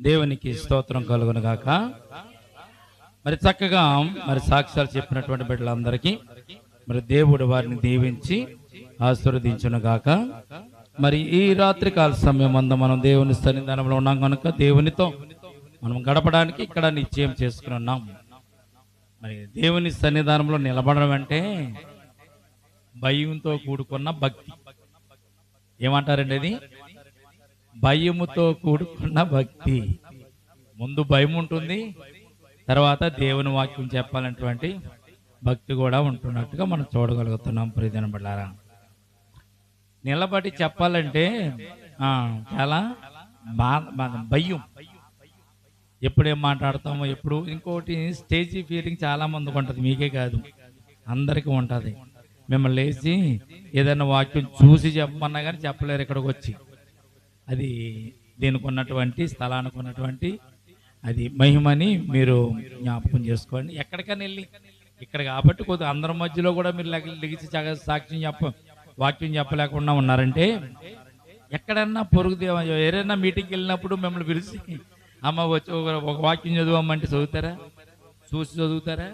దేవునికి స్తోత్రం కలుగును గాక. మరి చక్కగా మరి సాక్ష్యాలు చెప్పినటువంటి బిడ్డలందరికీ మరి దేవుడు వారిని దీవించి ఆశీర్వదించును గాక. మరి ఈ రాత్రి కాల సమయం అందు మనం దేవుని సన్నిధానంలో ఉన్నాం కనుక దేవునితో మనం గడపడానికి ఇక్కడ నిశ్చయం చేసుకుని ఉన్నాం. మరి దేవుని సన్నిధానంలో నిలబడడం అంటే భయంతో కూడుకున్న భక్తి. ఏమంటారండి అది? భయముతో కూడుకున్న భక్తి. ముందు భయం ఉంటుంది తర్వాత దేవుని వాక్యం చెప్పాలన్నటువంటి భక్తి కూడా ఉంటున్నట్టుగా మనం చూడగలుగుతున్నాం. ప్రియదిన బిళ్ళారా నిలబడి చెప్పాలంటే చాలా బాధ భయం. ఎప్పుడేం మాట్లాడతామో ఎప్పుడు ఇంకోటి స్టేజీ ఫీలింగ్ చాలా మందికి ఉంటుంది మీకే కాదు అందరికీ ఉంటుంది. మిమ్మల్ని లేచి ఏదైనా వాక్యం చూసి చెప్పమన్నా కానీ చెప్పలేరు ఇక్కడికి వచ్చి. అది దీనికి ఉన్నటువంటి స్థలానికి ఉన్నటువంటి అది మహిమని మీరు జ్ఞాపకం చేసుకోండి. ఎక్కడికైనా వెళ్ళి ఇక్కడ కాబట్టి కొద్దిగా అందరి మధ్యలో కూడా మీరు లిగిచి చగ- సాక్ష్యం చెప్ప వాక్యం చెప్పలేకుండా ఉన్నారంటే ఎక్కడన్నా పొరుగు దేవ- మీటింగ్కి వెళ్ళినప్పుడు మిమ్మల్ని పిలిచి అమ్మ వచ్చి ఒక ఒక వాక్యం చదువమ్మంటే చదువుతారా? చూసి చదువుతారా?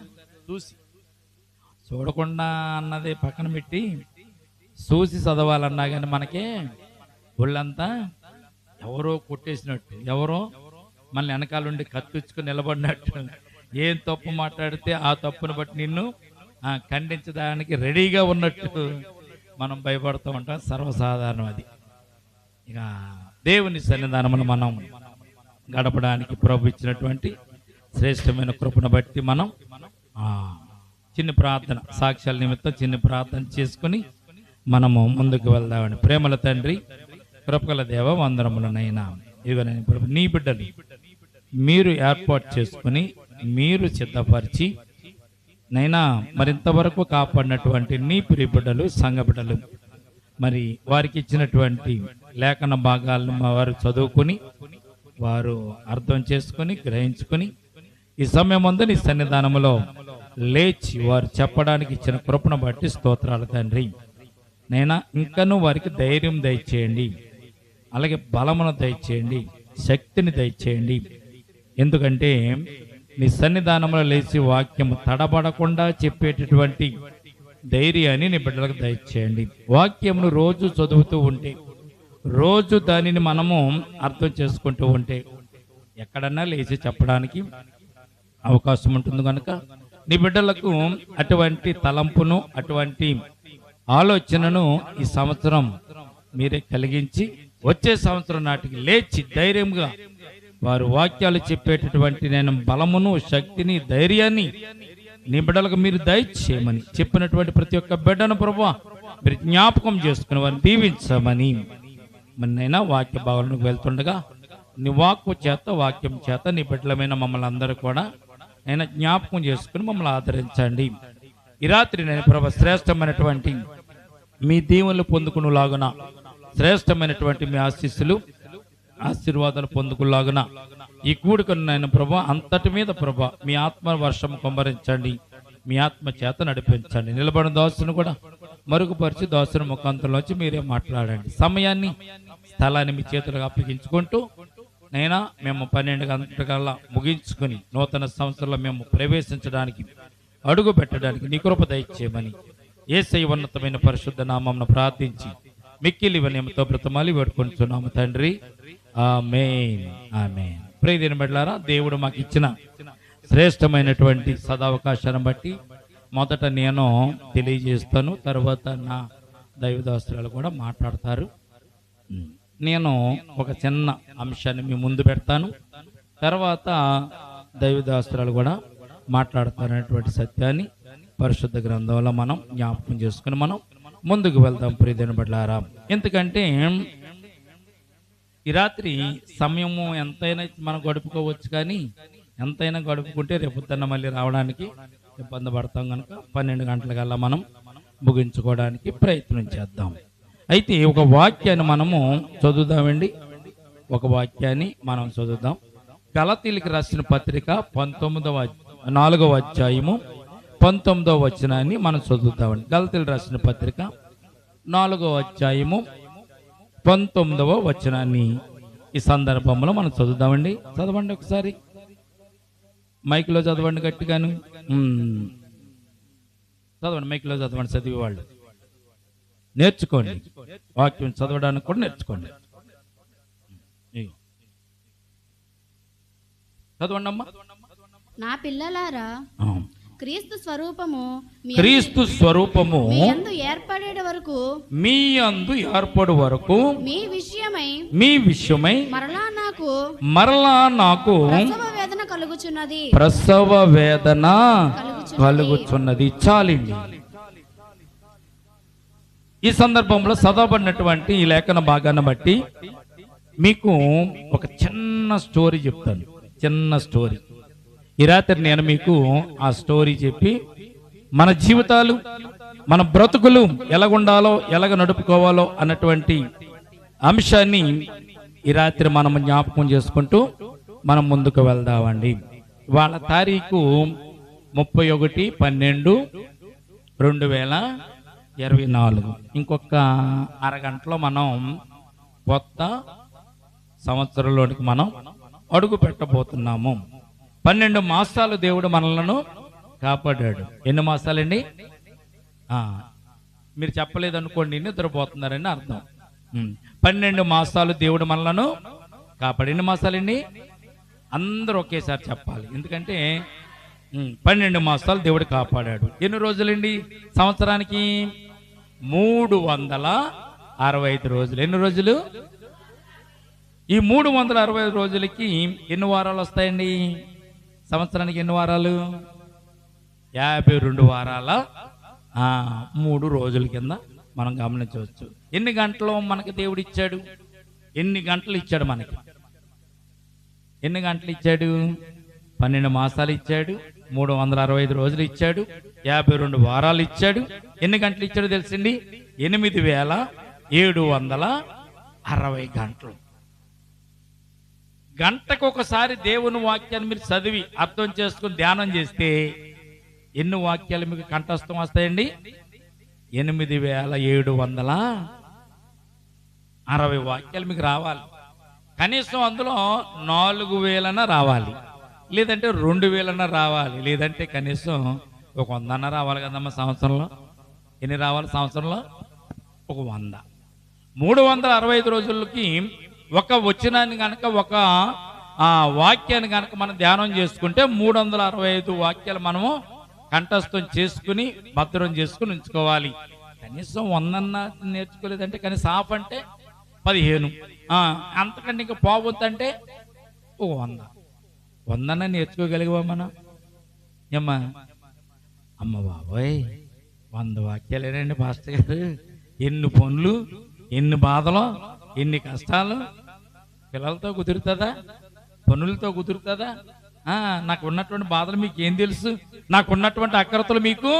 చూసి. చూడకుండా అన్నది పక్కన పెట్టి చూసి చదవాలన్నా కానీ మనకే ఒళ్ళంతా ఎవరో కొట్టేసినట్టు ఎవరో మన వెనకాలండి కత్తిచ్చుకు నిలబడినట్టు. ఏం తప్పు మాట్లాడితే ఆ తప్పును బట్టి నిన్ను ఖండించడానికి రెడీగా ఉన్నట్టు మనం భయపడుతూ ఉంటాం. సర్వసాధారణం అది. ఇక దేవుని సన్నిధానమును మనం గడపడానికి ప్రభు ఇచ్చినటువంటి శ్రేష్టమైన కృపను బట్టి మనం చిన్న ప్రార్థన సాక్ష్యాల నిమిత్తం చిన్న ప్రార్థన చేసుకుని మనము ముందుకు వెళ్దామని. ప్రేమల తండ్రి కృపగల దేవ వందరములనైనా ఇవన్నీ ప్రభు నీ బిడ్డలు మీరు ఏర్పాటు చేసుకుని మీరు సిద్ధపరిచి నైనా మరింతవరకు కాపాడినటువంటి నీ ప్రియ బిడ్డలు సంఘ బిడ్డలు మరి వారికి ఇచ్చినటువంటి లేఖన భాగాలను వారు చదువుకుని వారు అర్థం చేసుకుని గ్రహించుకుని ఈ సమయం ముందు నీ సన్నిధానములో లేచి వారు చెప్పడానికి ఇచ్చిన కృపను బట్టి స్తోత్రాలు తండ్రి. నైనా ఇంకనూ వారికి ధైర్యం దయచేయండి. అలాగే బలమును దయచేయండి శక్తిని దయచేయండి. ఎందుకంటే నీ సన్నిధానంలో లేచి వాక్యం తడబడకుండా చెప్పేటటువంటి ధైర్యాన్ని నీ బిడ్డలకు దయచేయండి. వాక్యమును రోజు చదువుతూ ఉంటే రోజు దానిని మనము అర్థం చేసుకుంటూ ఉంటే ఎక్కడన్నా లేచి చెప్పడానికి అవకాశం ఉంటుంది కనుక నీ బిడ్డలకు అటువంటి తలంపును అటువంటి ఆలోచనను ఈ సంవత్సరం మీరే కలిగించి వచ్చే సంవత్సరం నాటికి లేచి ధైర్యంగా వారు వాక్యాలు చెప్పేటటువంటి నేను బలమును శక్తిని ధైర్యాన్ని నీ బిడ్డలకు మీరు దయచేయమని చెప్పినటువంటి ప్రతి ఒక్క బిడ్డను ప్రభు మీరు జ్ఞాపకం చేసుకుని వారిని దీవించమని. మరి వాక్య భావనకు వెళ్తుండగా నీ వాక్కు చేత వాక్యం చేత నీ బిడ్డలమైన మమ్మల్ని అందరూ కూడా నేను జ్ఞాపకం చేసుకుని మమ్మల్ని ఆదరించండి. ఈ రాత్రి నేను ప్రభు శ్రేష్టమైనటువంటి మీ దీవెనలు పొందుకునేలాగున శ్రేష్టమైనటువంటి మీ ఆశీస్సులు ఆశీర్వాదాలు పొందుకులాగన ఈ కూడుకున్న నాయన ప్రభా అంతటి మీద ప్రభా మీ ఆత్మ వర్షం కుమ్మరించండి మీ ఆత్మ చేత నడిపించండి. నిలబడిన దోసును కూడా మరుగుపరిచి దోసును ముఖాంతంలోంచి మీరే మాట్లాడండి. సమయాన్ని స్థలాన్ని మీ చేతులకు అప్పగించుకుంటూ నైనా మేము పన్నెండు గంటలకల్లా ముగించుకుని నూతన సంవత్సరంలో మేము ప్రవేశించడానికి అడుగు పెట్టడానికి నీ కృప దయచేయమని ఏసై ఉన్నతమైన పరిశుద్ధ నామంను ప్రార్థించి మిక్కిలి వినయంతో బ్రతమాలి వేడుకుంటున్నాము తండ్రి. ఆమేన్. ఆమేన్. ప్రియదిన బిడ్డలారా దేవుడు మాకు ఇచ్చిన శ్రేష్టమైనటువంటి సదావకాశాన్ని బట్టి మొదట నేను తెలియజేస్తాను తర్వాత నా దైవదాస్త్రాలు కూడా మాట్లాడతారు. నేను ఒక చిన్న అంశాన్ని మీ ముందు పెడతాను తర్వాత దైవదాస్త్రాలు కూడా మాట్లాడతారనేటువంటి సత్యాన్ని పరిశుద్ధ గ్రంథంలో మనం జ్ఞాపకం చేసుకుని మనం ముందుకు వెళ్దాం ప్రియదిన బిడ్డలారా. ఎందుకంటే ఈ రాత్రి సమయము ఎంతైనా మనం గడుపుకోవచ్చు కానీ ఎంతైనా గడుపుకుంటే రేపొద్దున్న మళ్ళీ రావడానికి ఇబ్బంది పడతాం కనుక పన్నెండు గంటలకల్లా మనం ముగించుకోవడానికి ప్రయత్నం చేద్దాం. అయితే ఒక వాక్యాన్ని మనము చదువుదామండి. ఒక వాక్యాన్ని మనం చదువుదాం. గలతీలికి రాసిన పత్రిక పంతొమ్మిదవ నాలుగవ అధ్యాయము పంతొమ్మిదవ వచనాన్ని మనం చదువుతామండి. గలతీలు రాసిన పత్రిక నాలుగవ అధ్యాయము పంతొమ్మిదవ వచనాన్ని ఈ సందర్భంలో మనం చదువుదామండి చదవండి ఒకసారి. మైక్లో చదవండి గట్టిగాను. చదవండి మైక్లో చదవండి చదివే వాళ్ళు నేర్చుకోండి. వాక్యం చదవడానికి కూడా నేర్చుకోండి. చదవండి అమ్మా నా పిల్లలారా. క్రీస్తు స్వరూపము మీ క్రీస్తు స్వరూపము మీ యందు ఏర్పడే వరకు మీ అందు ఏర్పడు వరకు మీ విషయమై మీ విషయమై మరలా నాకు మరలా నాకు ప్రసవ వేదన కలుగుచున్నది. ప్రసవ వేదన కలుగుచున్నది. కలుగుచున్నది. చాలింది. ఈ సందర్భంలో చదవబడినటువంటి ఈ లేఖన భాగాన్ని బట్టి మీకు ఒక చిన్న స్టోరీ చెప్తాను. చిన్న స్టోరీ. ఈ రాత్రి నేను మీకు ఆ స్టోరీ చెప్పి మన జీవితాలు మన బ్రతుకులు ఎలాగుండాలో ఎలాగ నడుపుకోవాలో అన్నటువంటి అంశాన్ని ఈ రాత్రి మనం జ్ఞాపకం చేసుకుంటూ మనం ముందుకు వెళ్దామండి. వాళ్ళ తారీఖు ముప్పై ఒకటి పన్నెండు రెండు వేల ఇరవై నాలుగు. ఇంకొక అరగంటలో మనం కొత్త సంవత్సరంలోనికి మనం అడుగు పెట్టబోతున్నాము. పన్నెండు మాసాలు దేవుడు మనలను కాపాడాడు. ఎన్ని మాసాలండి? మీరు చెప్పలేదు అనుకోండి నిద్రపోతున్నారని అర్థం. పన్నెండు మాసాలు దేవుడు మనలను కాపాడు. ఎన్ని మాసాలండి? అందరూ ఒకేసారి చెప్పాలి. ఎందుకంటే పన్నెండు మాసాలు దేవుడు కాపాడాడు. ఎన్ని రోజులండి? సంవత్సరానికి మూడు వందల అరవై ఐదు రోజులు. ఎన్ని రోజులు? ఈ మూడు వందల అరవై ఐదు రోజులకి ఎన్ని వారాలు వస్తాయండి? సంవత్సరానికి ఎన్ని వారాలు? యాభై రెండు వారాల మూడు రోజుల కింద మనం గమనించవచ్చు. ఎన్ని గంటలు మనకి దేవుడు ఇచ్చాడు? ఎన్ని గంటలు ఇచ్చాడు మనకి? ఎన్ని గంటలు ఇచ్చాడు? పన్నెండు మాసాలు ఇచ్చాడు మూడు వందల అరవై ఐదు రోజులు ఇచ్చాడు యాభై రెండు వారాలు ఇచ్చాడు. ఎన్ని గంటలు ఇచ్చాడు తెలిసింది? ఎనిమిది వేల ఏడు వందల అరవై గంటలు. గంటకు ఒకసారి దేవుని వాక్యాన్ని మీరు చదివి అర్థం చేసుకుని ధ్యానం చేస్తే ఎన్ని వాక్యాలు మీకు కంఠస్థం వస్తాయండి? ఎనిమిది వేల ఏడు వందల అరవై వాక్యాలు మీకు రావాలి. కనీసం అందులో నాలుగు వేలన రావాలి. లేదంటే రెండు వేలన రావాలి. లేదంటే కనీసం ఒక వందన రావాలి కదమ్మా సంవత్సరంలో? ఎన్ని రావాలి సంవత్సరంలో? ఒక వంద. మూడు వందల అరవై ఐదు రోజులకి ఒక వచనాన్ని కనుక ఒక ఆ వాక్యాన్ని కనుక మనం ధ్యానం చేసుకుంటే మూడు వందల అరవై ఐదు వాక్యాలు మనము కంఠస్థం చేసుకుని భద్రం చేసుకుని ఉంచుకోవాలి. కనీసం వందన్న నేర్చుకోలేదంటే కనీసం హాఫ్ అంటే పదిహేను. అంతకంటే ఇంకా పోవద్దంటే ఓ వంద. వందన్న నేర్చుకోగలిగా మనం? ఏమ్మా? అమ్మ బాబోయ్ వంద వాక్యాలేనండి పాస్టర్ గారు. ఎన్ని పనులు ఎన్ని బాధలు ఎన్ని కష్టాలు? పిల్లలతో కుదురుతుందా? పనులతో కుదురుతుందా? నాకు ఉన్నటువంటి బాధలు మీకు ఏం తెలుసు? నాకు ఉన్నటువంటి అక్రతలు మీకు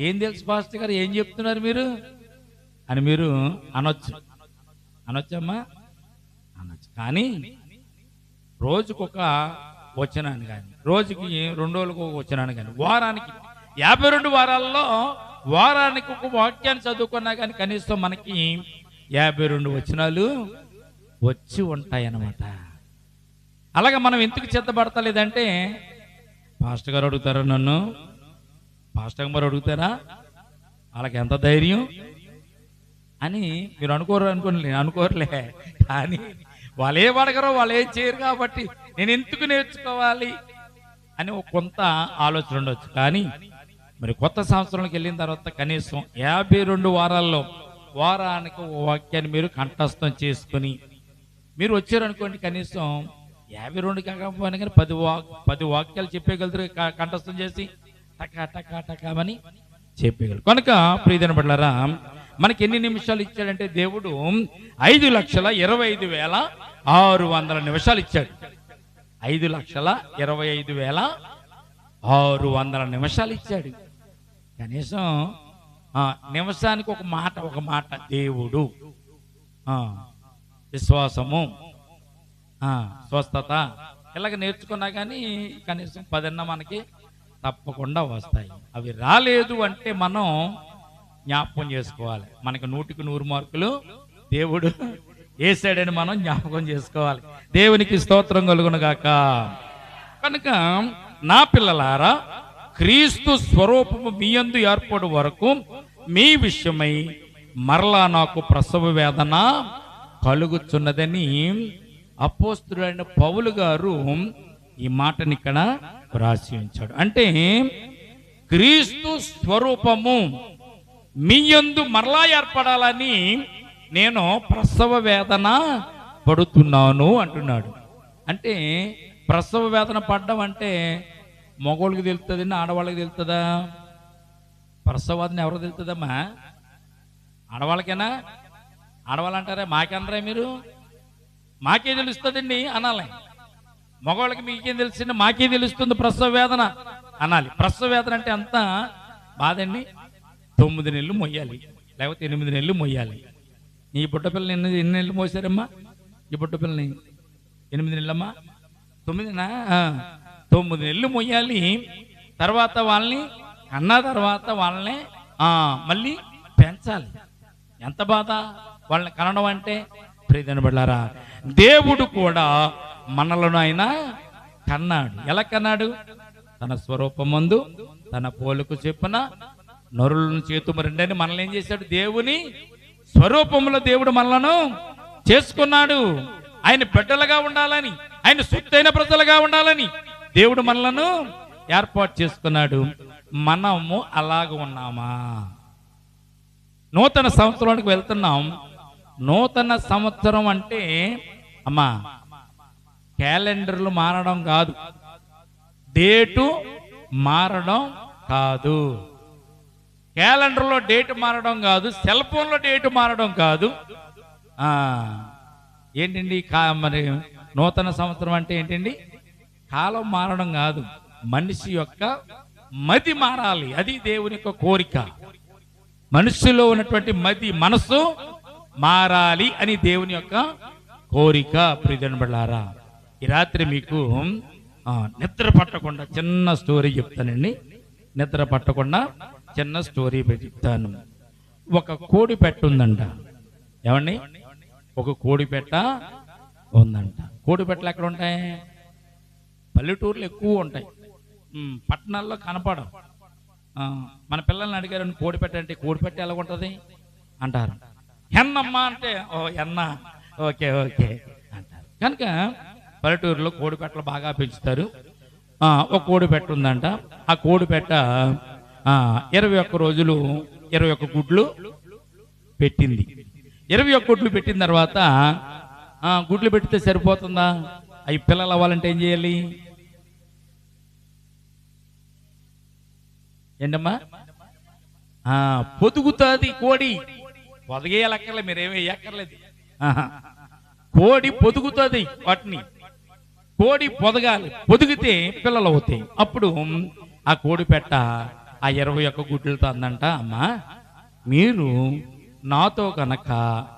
ఏం తెలుసు పాస్టర్ గారు? ఏం చెప్తున్నారు మీరు? అని మీరు అనొచ్చు. అనొచ్చమ్మా? అనొచ్చు. కానీ రోజుకొక వచ్చినాను కానీ రోజుకి రెండు రోజులకు ఒక వచ్చినాను కానీ వారానికి యాభై రెండు వారాల్లో వారానికి ఒక వాక్యాన్ని చదువుకున్నా కానీ కనీసం మనకి యాభై రెండు వచనాలు వచ్చి ఉంటాయి అన్నమాట అలాగే మనం ఎందుకు చిత్తపడతలేదంటే పాస్టర్ గారు అడుగుతారా నన్ను? పాస్టర్ గారు అడుగుతారా? వాళ్ళకి ఎంత ధైర్యం? అని మీరు అనుకోరు అనుకోలే అనుకోరులే. కానీ వాళ్ళు ఏం అడగరో వాళ్ళు ఏం చేయరు కాబట్టి నేను ఎందుకు నేర్చుకోవాలి అని ఒక కొంత ఆలోచన ఉండొచ్చు. కానీ మరి కొత్త సంవత్సరంలోకి వెళ్ళిన తర్వాత కనీసం యాభై రెండు వారాల్లో వారానికి ఓ వాక్యాన్ని మీరు కంఠస్థం చేసుకుని మీరు వచ్చారనుకోండి కనీసం యాభై రెండు కాకపోయినా కానీ పది వాక్ పది వాక్యాలు చెప్పగలుగుతారు కంఠస్థం చేసి టకా టకా టకామని చెప్పగలరు. కనుక ప్రియదన పడ్డారా మనకి ఎన్ని నిమిషాలు ఇచ్చాడంటే దేవుడు ఐదు లక్షల ఇరవై ఐదు వేల ఆరు వందల నిమిషాలు ఇచ్చాడు. ఐదు లక్షల ఇరవై ఐదు వేల ఆరు వందల నిమిషాలు ఇచ్చాడు. కనీసం నిమిషానికి ఒక మాట ఒక మాట. దేవుడు. విశ్వాసము. స్వస్థత. ఇలాగ నేర్చుకున్నా కానీ కనీసం పదన్న మనకి తప్పకుండా వస్తాయి. అవి రాలేదు అంటే మనం జ్ఞాపకం చేసుకోవాలి. మనకి నూటికి నూరు మార్కులు దేవుడు వేసాడని మనం జ్ఞాపకం చేసుకోవాలి. దేవునికి స్తోత్రం కలుగునగాక కనుక నా పిల్లలారా క్రీస్తు స్వరూపము మీ యందు ఏర్పడు వరకు మీ విషయమై మరలా నాకు ప్రసవ వేదన కలుగుచున్నదని అపోస్తుడైన పౌలు గారు ఈ మాటని ఇక్కడ రాసి ఉంచాడు. అంటే క్రీస్తు స్వరూపము మీ యందు మరలా ఏర్పడాలని నేను ప్రసవ వేదన పడుతున్నాను అంటున్నాడు. అంటే ప్రసవ వేదన పడ్డం అంటే మగవాళ్ళకి తెలుస్తుంది ఆడవాళ్ళకి తెలుస్తుందా ప్రసవ ఎవరు తెలుతుందమ్మా? తెలుస్తుందమ్మా ఆడవాళ్ళకేనా? ఆడవాళ్ళంటారా మాకెనరా మీరు? మాకే తెలుస్తుందండి అనాలి. మగవాళ్ళకి మీకేం తెలిసింది మాకే తెలుస్తుంది ప్రసవ వేదన అనాలి. ప్రసవ వేదన అంటే అంత బాధండి. తొమ్మిది నెలలు మొయ్యాలి. లేకపోతే ఎనిమిది నెలలు మొయ్యాలి. నీ బుట్టపిల్లని ఎన్ని ఎన్ని నెలలు మోసారమ్మా? ఈ బుట్ట పిల్లని ఎనిమిది నెలలమ్మా? తొమ్మిదినా? తొమ్మిది నెలలు మొయ్యాలి. తర్వాత వాళ్ళని అన్న తర్వాత వాళ్ళని మళ్ళీ పెంచాలి. ఎంత బాధ? వాళ్ళని కనడం అంటే ప్రియదని దేవుడు కూడా మనలను ఆయన కన్నాడు. ఎలా కన్నాడు? తన స్వరూపమందు తన పోలుకు చెప్పున నరులను చేతుము రెండని మనల్ని ఏం చేశాడు? దేవుని స్వరూపంలో దేవుడు మనలను చేసుకున్నాడు. ఆయన బిడ్డలుగా ఉండాలని ఆయన శుద్ధైన ప్రజలుగా ఉండాలని దేవుడు మనలను ఏర్పాటు చేసుకున్నాడు. మనము అలాగ ఉన్నామా? నూతన సంవత్సరానికి వెళ్తున్నాం. నూతన సంవత్సరం అంటే అమ్మా క్యాలెండర్లు మారడం కాదు. డేటు మారడం కాదు. క్యాలెండర్లో డేట్ మారడం కాదు సెల్ ఫోన్లో డేట్ మారడం కాదు. ఏంటండి కా మరి నూతన సంవత్సరం అంటే ఏంటండి? కాలం మారడం కాదు. మనిషి యొక్క మతి మారాలి. అది దేవుని యొక్క కోరిక. మనుషులో ఉన్నటువంటి మతి మనసు మారాలి అని దేవుని యొక్క కోరిక. ప్రియజనబడారా ఈ రాత్రి మీకు నిద్ర పట్టకుండా చిన్న స్టోరీ చెప్తానండి. నిద్ర పట్టకుండా చిన్న స్టోరీ చెప్తాను. ఒక కోడి పెట్ట ఉందంట. ఏమండి? ఒక కోడి పెట్ట ఉందంట. కోడి పెట్టలు ఎక్కడ ఉంటాయి? పల్లెటూర్లు ఎక్కువ ఉంటాయి. పట్టణాల్లో కనపడం మన పిల్లల్ని అడిగారు కోడిపెట్ట అంటే కోడిపెట్ట ఎలా ఉంటుంది అంటారు. ఎన్నమ్మా? అంటే ఓ ఎన్న. Okay okay. అంటారు. కనుక పల్లెటూరులో కోడి పెట్టలు బాగా పెంచుతారు. ఒక కోడి పెట్ట ఉందంట. ఆ కోడి పెట్ట ఇరవై ఒక్క రోజులు ఇరవై ఒక్క గుడ్లు పెట్టింది. ఇరవై ఒక్క గుడ్లు పెట్టిన తర్వాత గుడ్లు పెడితే సరిపోతుందా? అవి పిల్లలు అవ్వాలంటే ఏం చేయాలి? ఏంటమ్మా? ఆ, పొదుగుతుంది కోడి. పొదగేయాలక్కర్లే మీరేమీ వేయక్కర్లేదు ఆహా. కోడి పొదుగుతుంది వాటిని. కోడి పొదగాలి. పొదిగితే పిల్లలు అవుతాయి. అప్పుడు ఆ కోడి పెట్ట ఆ ఇరవై ఒక్క గుడ్లతో అందంట అమ్మా మీరు నాతో కనుక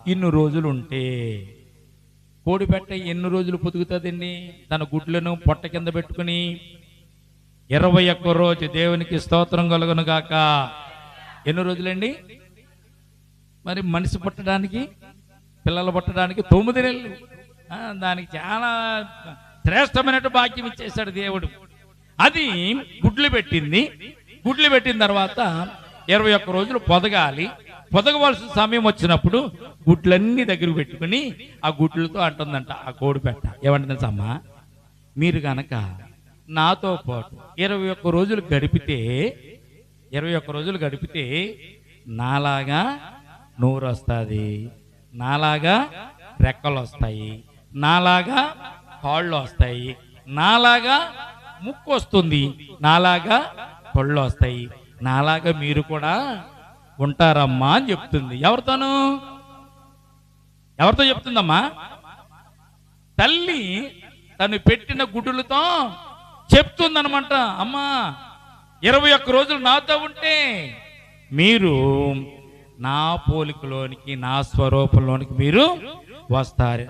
ఇన్ని రోజులు ఉంటే కోడి పెట్ట ఎన్ని రోజులు పొదుగుతుందండి? తన గుడ్లను పొట్ట కింద పెట్టుకుని ఇరవై ఒక్క రోజు దేవునికి స్తోత్రం కలుగును గాక. ఎన్ని రోజులండి? మరి మనిషి పుట్టడానికి పిల్లలు పుట్టడానికి తొమ్మిది నెలలు. దానికి చాలా శ్రేష్టమైనట్టు భాగ్యం ఇచ్చేశాడు దేవుడు. అది గుడ్లు పెట్టింది. గుడ్లు పెట్టిన తర్వాత ఇరవై ఒక్క రోజులు పొదగాలి. పొదగవలసిన సమయం వచ్చినప్పుడు గుడ్లన్నీ దగ్గర పెట్టుకుని ఆ గుడ్లతో అంటుందంట ఆ కోడి పెట్ట. ఏమంటుంది అమ్మ? మీరు కనుక నాతో పాటు ఇరవై ఒక్క రోజులు గడిపితే ఇరవై ఒక్క రోజులు గడిపితే నాలాగా నూరు వస్తుంది నాలాగా రెక్కలు వస్తాయి నాలాగా కాళ్ళు వస్తాయి నాలాగా ముక్కు వస్తుంది నాలాగా పళ్ళు వస్తాయి నాలాగా మీరు కూడా ఉంటారమ్మా అని చెప్తుంది. ఎవరితోను? ఎవరితో చెప్తుందమ్మా? తల్లి తను పెట్టిన గుడ్డులతో చెప్తుందనమాట అమ్మా ఇరవై ఒక్క రోజులు నాతో ఉంటే మీరు నా పోలికలోనికి నా స్వరూపంలోనికి మీరు వస్తారు.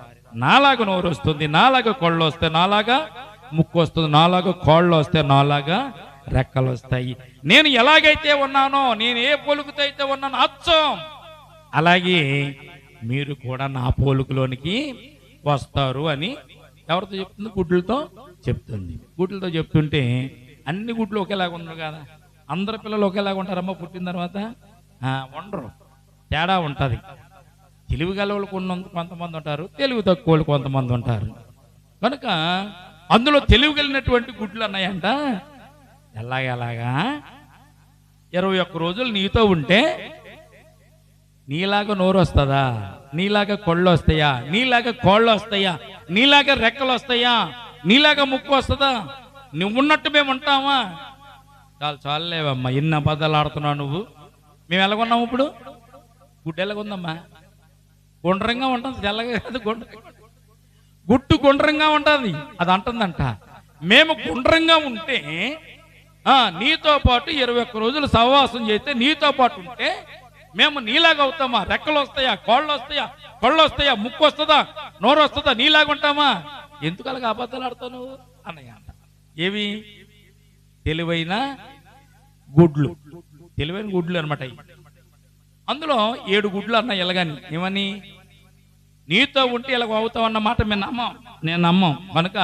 నాలాగా నోరు వస్తుంది నాలాగా కొళ్ళు వస్తాయి నాలాగా ముక్కు వస్తుంది నాలాగా కోళ్ళు వస్తాయి నాలాగా రెక్కలు వస్తాయి. నేను ఎలాగైతే ఉన్నానో నేను ఏ పొలుగుతో అయితే ఉన్నానో అచ్చం. అలాగే మీరు కూడా నా పోలుకులోనికి వస్తారు అని ఎవరితో చెప్తుంది? గుడ్లతో? చెప్తుంది. గుడ్లతో చెప్తుంటే అన్ని గుడ్లు ఒకేలాగా ఉండరు కదా. అందరు పిల్లలు ఒకేలాగా ఉంటారమ్మ పుట్టిన తర్వాత? ఉండరు. తేడా ఉంటుంది. తెలివి గలవాళ్ళు కొన్ని కొంతమంది ఉంటారు. తెలివి తక్కువ వాళ్ళు కొంతమంది ఉంటారు. కనుక అందులో తెలివి కలిగినటువంటి గుడ్లు అన్నాయంట. ఎలాగా ఎలాగా? ఇరవై ఒక్క రోజులు నీతో ఉంటే నీలాగా నోరు వస్తుందా? నీలాగా కొళ్ళు వస్తాయా? నీలాగా కోళ్ళు వస్తాయా? నీలాగా రెక్కలు వస్తాయా? నీలాగా ముక్కు వస్తుందా? నువ్వు ఉన్నట్టు మేము ఉంటామా? చాలు చాలేవమ్మా ఎన్ని అబద్ధాలు ఆడుతున్నావు నువ్వు. మేము ఎలాగొన్నాము ఇప్పుడు? గుడ్డు ఎలాగుందమ్మా? గుండ్రంగా ఉంటుంది తెల్లగా కాదు గుండ్ర. గుట్టు గుండ్రంగా ఉంటుంది అది అంటుందంట. మేము గుండ్రంగా ఉంటే నీతో పాటు ఇరవై ఒక్క రోజులు సహవాసం చేస్తే నీతో పాటు ఉంటే మేము నీలాగా అవుతామా? రెక్కలు వస్తాయా? కోళ్ళు వస్తాయా? కళ్ళు వస్తాయా? ముక్కు వస్తుందా? నోరు వస్తుందా? నీలాగా ఉంటామా ఎందుకు అలాగ అబద్ధాలు ఆడతావు నువ్వు? అన్నయ్య అంట. ఏవి? తెలివైన గుడ్లు. తెలివైన గుడ్లు అనమాట అందులో ఏడు గుడ్లు అన్న ఎలాగని? ఏమని? నీతో ఉంటే ఇలా అవుతావు అన్నమాట మేము నమ్మం. నేను నమ్మం. కనుక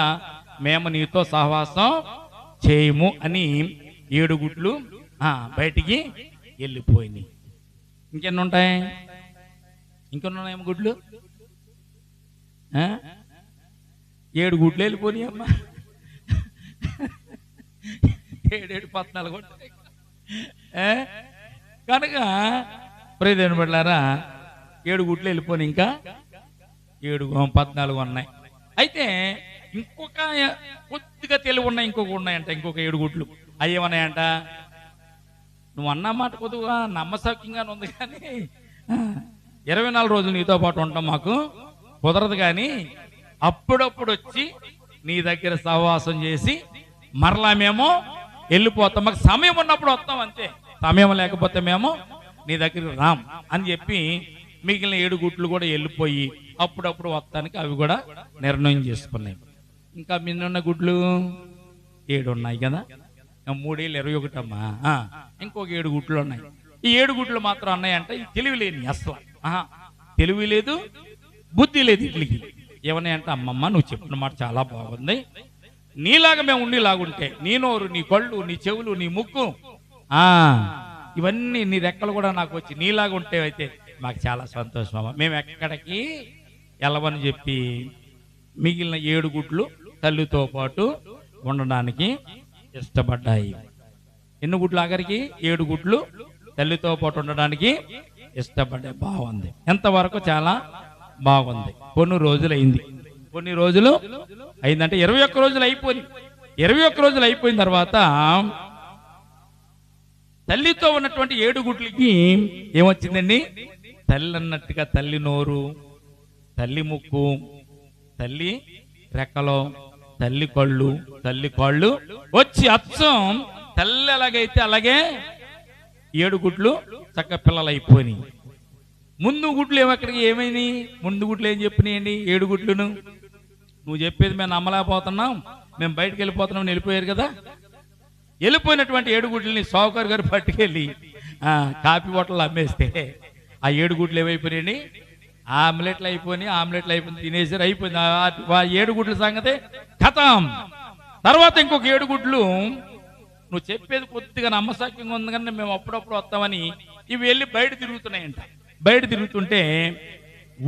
మేము నీతో సహవాసం చేయము అని ఏడు గుడ్లు బయటికి వెళ్ళిపోయినాయి. ఇంకెన్ని ఉంటాయి ఇంకెన్ని గుడ్లు ఏడు గుడ్లు వెళ్ళిపోయినాయి అమ్మా. ఏడేడు పద్నాలుగు కనుక ప్రేదేని బిడ్డలారా ఏడు గుడ్లు వెళ్ళిపోయి ఇంకా? ఏడు పద్నాలుగు ఉన్నాయి. అయితే ఇంకొక కొద్దిగా తెలివి ఉన్నాయి ఇంకొక ఉన్నాయంట ఇంకొక ఏడు గుడ్లు. అవి ఏమన్నాయంట? నువ్వు అన్న మాట కొద్దిగా నమ్మసక్యంగానే ఉంది కానీ ఇరవై నాలుగు రోజులు నీతో పాటు ఉంటాం మాకు కుదరదు కానీ అప్పుడప్పుడు వచ్చి నీ దగ్గర సహవాసం చేసి మరలా మేము వెళ్ళిపోతాం. మాకు సమయం ఉన్నప్పుడు వస్తాం అంతే. సమయం లేకపోతే మేము నీ దగ్గరికి రాం అని చెప్పి మిగిలిన ఏడు గుట్లు కూడా వెళ్ళిపోయి అప్పుడప్పుడు వస్తానికి అవి కూడా నిర్ణయం చేసుకున్నాయి. ఇంకా మిన్నున్న గుడ్లు ఏడు ఉన్నాయి కదా? మూడేళ్ళు ఇరవై ఒకటి అమ్మా ఇంకొక ఏడు గుట్లు ఉన్నాయి. ఈ ఏడు గుట్లు మాత్రం అన్నాయంటే తెలివి లేని అసలు. ఆహా, తెలివి లేదు బుద్ధి లేదు ఇట్లకి ఏమన్నాయంటే అమ్మమ్మ నువ్వు చెప్పిన మాట చాలా బాగుంది. నీలాగా మేము ఉండేలాగుంటే నీ నోరు నీ కళ్ళు నీ చెవులు నీ ముక్కు ఆ ఇవన్నీ నీ రెక్కలు కూడా నాకు వచ్చి నీలాగా ఉంటే అయితే మాకు చాలా సంతోషం అమ్మ. మేము ఎక్కడికి వెళ్ళమని చెప్పి మిగిలిన ఏడు గుడ్లు తల్లితో పాటు ఉండడానికి ఇష్టపడ్డాయి. ఎన్ని గుడ్లు ఆఖరికి? ఏడు గుడ్లు తల్లితో పాటు ఉండడానికి ఇష్టపడ్డాయి. బాగుంది. ఎంతవరకు చాలా బాగుంది. కొన్ని రోజులు అయింది. కొన్ని రోజులు అయిందంటే ఇరవై ఒక్క రోజులు అయిపోయింది. ఇరవై ఒక్క రోజులు అయిపోయిన తర్వాత తల్లితో ఉన్నటువంటి ఏడు గుడ్లకి ఏమొచ్చిందండి? తల్లి అన్నట్టుగా తల్లి నోరు తల్లి ముక్కు తల్లి రెక్కలో తల్లి కళ్ళు తల్లి కాళ్ళు వచ్చి అచ్చం తల్లి ఎలాగైతే అలాగే ఏడు గుడ్లు చక్క పిల్లలు అయిపోయినాయి ముందు గుడ్లు అక్కడికి ఏమైనాయి? ముందు గుడ్లు ఏం చెప్పినాయండి? ఏడు గుడ్లును నువ్వు చెప్పేది మేము నమ్మలేకపోతున్నాం. మేము బయటకు వెళ్ళిపోతున్నాం వెళ్ళిపోయారు కదా. వెళ్ళిపోయినటువంటి ఏడుగుడ్లని సావుకారు గారు పట్టుకెళ్ళి కాఫీ బొట్టలు అమ్మేస్తే ఆ ఏడుగుడ్లు ఏమైపోయినాయి ఆమ్లెట్లు అయిపోయి ఆమ్లెట్లు అయిపోయింది తినేసారు అయిపోయింది. ఆ- ఏడు గుడ్ల సంగతే కథం. తర్వాత ఇంకొక ఏడుగుడ్లు నువ్వు చెప్పేది కొద్దిగా నమ్మసక్యంగా ఉంది కానీ మేము అప్పుడప్పుడు వస్తామని ఇవి వెళ్ళి బయట తిరుగుతున్నాయంట. బయట తిరుగుతుంటే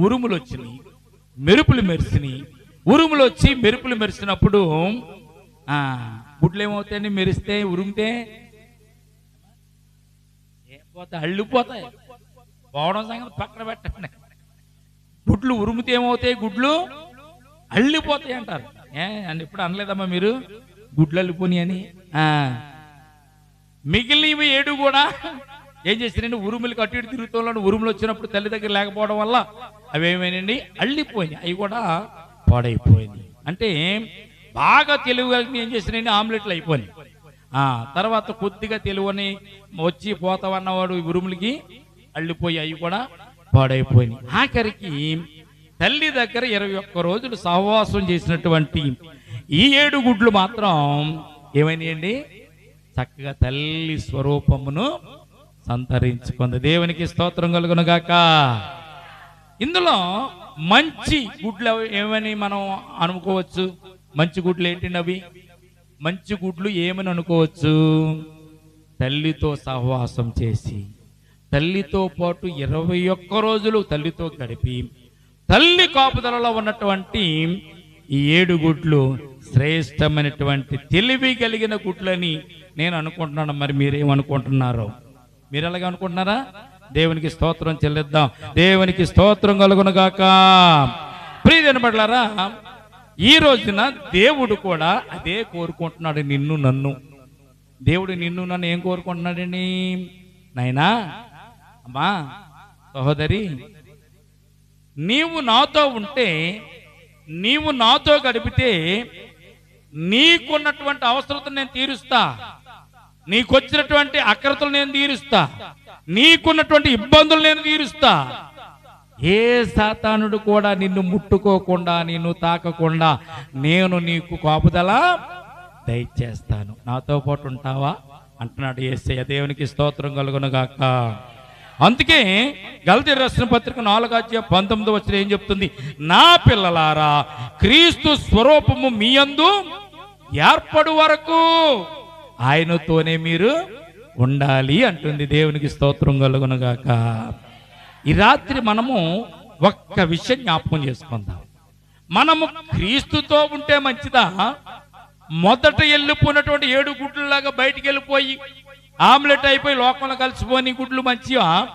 ఉరుములు వచ్చినాయి మెరుపులు మెరిసినాయి. ఉరుములు వచ్చి మెరుపులు మెరిసినప్పుడు గుడ్లు ఏమవుతాయని మెరిస్తే ఉరిమితే? పోతే అళ్ళిపోతాయి పోవడం సంగతి పక్కన పెట్టండి. గుడ్లు ఉరుమితే ఏమవుతాయి? గుడ్లు అల్లిపోతాయి అంటారు. ఏ అని అనలేదమ్మా మీరు? గుడ్లు అల్లిపోని అని మిగిలినవి ఏడు కూడా ఏం చేసినండి ఉరుములు కట్టి ఇటు తిరుగుతుంలో ఉరుములు వచ్చినప్పుడు తల్లి దగ్గర లేకపోవడం వల్ల అవి ఏమైనాయండి అల్లిపోయినాయి. అవి కూడా పాడైపోయింది. అంటే బాగా తెలుగు కలిగి ఏం చేసినండి ఆమ్లెట్లు అయిపోయినాయి. తర్వాత కొద్దిగా తెలుగుని వచ్చి పోతామన్నవాడు ఈ ఉరుములకి అల్లిపోయి అవి కూడా పాడైపోయినాయి. ఆఖరికి తల్లి దగ్గర ఇరవై ఒక్క రోజులు సహవాసం చేసినటువంటి ఈ ఏడు గుడ్లు మాత్రం ఏమైనాయండి? చక్కగా తల్లి స్వరూపమును సంతరించుకుంది. దేవునికి స్తోత్రం కలుగును గాక ఇందులో మంచి గుడ్లు ఏమని మనం అనుకోవచ్చు? మంచి గుడ్లు ఏంటండి అవి? మంచి గుడ్లు ఏమని అనుకోవచ్చు? తల్లితో సహవాసం చేసి తల్లితో పాటు ఇరవై ఒక్క రోజులు తల్లితో గడిపి తల్లి కాపుదలలో ఉన్నటువంటి ఈ ఏడు గుడ్లు శ్రేష్టమైనటువంటి తెలివి కలిగిన గుడ్లని నేను అనుకుంటున్నాను. మరి మీరేమనుకుంటున్నారు? మీరు ఎలాగ అనుకుంటున్నారా? దేవునికి స్తోత్రం చెల్లిద్దాం. దేవునికి స్తోత్రం కలుగునుగాక గాక. ప్రియమైన ఈ రోజున దేవుడు కూడా అదే కోరుకుంటున్నాడు నిన్ను నన్ను. దేవుడు నిన్ను నన్ను ఏం కోరుకుంటున్నాడండి? నాయనా అమ్మా సహోదరి నీవు నాతో ఉంటే నీవు నాతో గడిపితే నీకున్నటువంటి అవసరతను నేను తీరుస్తా. నీకొచ్చినటువంటి అక్రతలు నేను తీరుస్తా. నీకున్నటువంటి ఇబ్బందులు నేను తీరుస్తా. ఏ సాతానుడు కూడా నిన్ను ముట్టుకోకుండా నిన్ను తాకకుండా నేను నీకు కాపుదల దయచేస్తాను. నాతో పాటు ఉంటావా? అంటున్నాడు ఏసయ్య. దేవునికి స్తోత్రం కలుగును గాక. అందుకే గలతి రచన పత్రిక నాలుగు అధ్యాయం పంతొమ్మిది వచ్చిన ఏం చెప్తుంది? నా పిల్లలారా క్రీస్తు స్వరూపము మీ యందు ఏర్పడు వరకు ఆయనతోనే మీరు ఉండాలి అంటుంది. దేవునికి స్తోత్రం కలుగునగాక ఈ రాత్రి మనము ఒక్క విషయం జ్ఞాపకం చేసుకుందాం. మనము క్రీస్తుతో ఉంటే మంచిదా? మొదట వెళ్ళిపోయినటువంటి ఏడు గుడ్లలాగా బయటికి వెళ్ళిపోయి ఆమ్లెట్ అయిపోయి లోకంలో కలిసిపోని గుడ్లు మంచివా?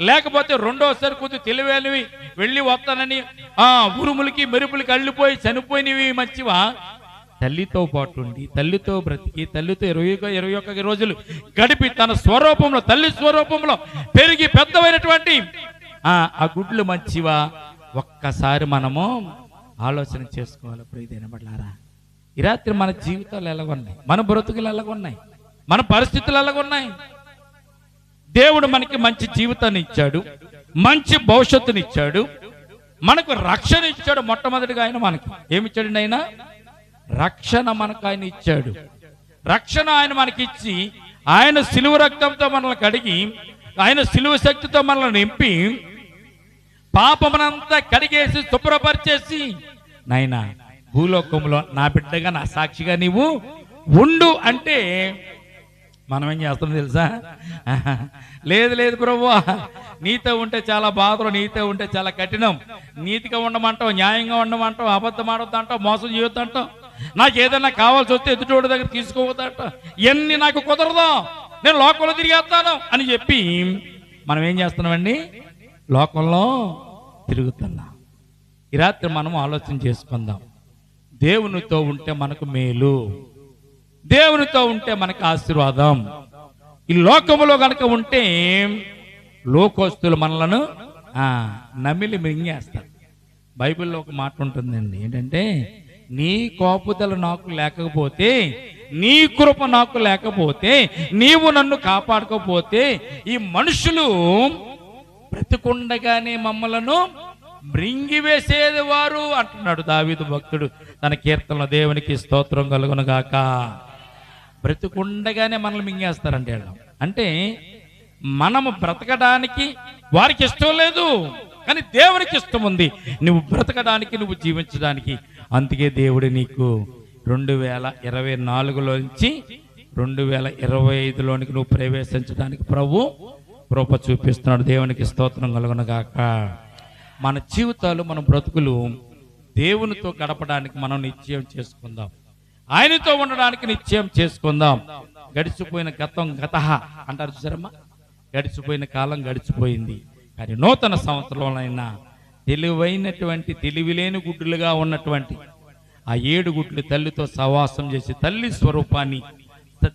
లేకపోతే రెండోసారి కొద్దిగా తెలివేనివి వెళ్ళి వస్తానని ఆ ఉరుములకి మెరుపులకి అల్లిపోయి చనిపోయినవి మంచివా? తల్లితో పాటు ఉండి తల్లితో బ్రతికి తల్లితో ఇరవై ఒక- ఇరవై ఒక్క రోజులు గడిపి తన స్వరూపంలో తల్లి స్వరూపంలో పెరిగి పెద్దవైనటువంటి ఆ గుడ్లు మంచివా? ఒక్కసారి మనము ఆలోచన చేసుకోవాలి. ప్రియదైన బట్లారా ఈ రాత్రి మన జీవితాలు ఎలాగున్నాయి? మన బ్రతుకులు ఎలాగున్నాయి? మన పరిస్థితులు ఎలాగున్నాయి? దేవుడు మనకి మంచి జీవితాన్ని ఇచ్చాడు మంచి భవిష్యత్తుని ఇచ్చాడు మనకు రక్షణ ఇచ్చాడు మొట్టమొదటిగా ఆయన మనకి. ఏమిచ్చాడు ఆయన రక్షణ మనకు ఆయన ఇచ్చాడు. రక్షణ ఆయన మనకిచ్చి ఆయన సిలువ రక్తంతో మనల్ని కడిగి ఆయన సిలువ శక్తితో మనల్ని నింపి పాపమనంతా కడిగేసి శుభ్రపరిచేసి నాయనా భూలోకంలో నా బిడ్డగా నా సాక్షిగా నీవు ఉండు అంటే మనం ఏం చేస్తాం తెలుసా? లేదు లేదు ప్రభు నీతో ఉంటే చాలా బాధలు నీతో ఉంటే చాలా కఠినం. నీతిగా ఉండమంటావు న్యాయంగా ఉండమంటావు అబద్ధం ఆడొద్దంటావు మోసం చేయొద్దంటావు. నాకు ఏదైనా కావాల్సి వస్తే ఎదుటోడి దగ్గర తీసుకోవద్దంట. ఎన్ని నాకు కుదరదు నేను లోకంలో తిరిగేస్తాను అని చెప్పి మనం ఏం చేస్తున్నామండి? లోకంలో తిరుగుతున్నాం. ఈ రాత్రి మనం ఆలోచన చేసుకుందాం. దేవునితో ఉంటే మనకు మేలు. దేవునితో ఉంటే మనకు ఆశీర్వాదం. ఈ లోకములో కనుక ఉంటే లోకోస్తులు మనలను నమిలి మింగేస్తారు. బైబిల్లో ఒక మాట ఉంటుందండి. ఏంటంటే నీ కోపుదలు నాకు లేకపోతే నీ కృప నాకు లేకపోతే నీవు నన్ను కాపాడకపోతే ఈ మనుషులు బ్రతికుండగానే మమ్మలను మృంగివేసేది వారు అంటున్నాడు దావీదు భక్తుడు. తన కీర్తన దేవునికి స్తోత్రం కలుగును గాక. బ్రతికుండగానే మనల్ని మింగేస్తారంటే అంటే మనము బ్రతకడానికి వారికి ఇష్టం లేదు కానీ దేవునికి ఇష్టం ఉంది. నువ్వు బ్రతకడానికి నువ్వు జీవించడానికి అందుకే దేవుడు నీకు రెండు వేల ఇరవై నాలుగులోంచి రెండు వేల ఇరవై ఐదులోనికి నువ్వు ప్రవేశించడానికి ప్రభు కృప చూపిస్తున్నాడు. దేవునికి స్తోత్రం కలుగునగాక మన జీవితాలు మన బ్రతుకులు దేవునితో గడపడానికి మనం నిశ్చయం చేసుకుందాం. ఆయనతో ఉండడానికి నిశ్చయం చేసుకుందాం. గడిచిపోయిన గతం గత అంటారు చూసారమ్మా? గడిచిపోయిన కాలం గడిచిపోయింది. కానీ నూతన సంవత్సరంలో తెలివైనటువంటి తెలివిలేని గుడ్డులుగా ఉన్నటువంటి ఆ ఏడు గుడ్లు తల్లితో సహవాసం చేసి తల్లి స్వరూపాన్ని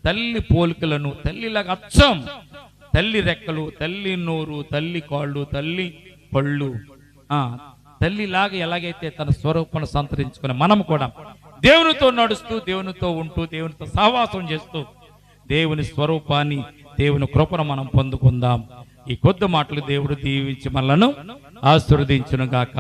తల్లి పోలికలను తల్లిలాగా అచ్చం. తల్లి రెక్కలు తల్లి నోరు తల్లి కాళ్ళు తల్లి పళ్ళు ఆ తల్లిలాగా ఎలాగైతే తన స్వరూపాన్ని సంతరించుకుని మనం కూడా దేవునితో నడుస్తూ దేవునితో ఉంటూ దేవునితో సహవాసం చేస్తూ దేవుని స్వరూపాన్ని దేవుని కృపను మనం పొందుకుందాం. ఈ కొద్ది మాటలు దేవుడు దీవించి మనలను ఆశీర్వదించును గాక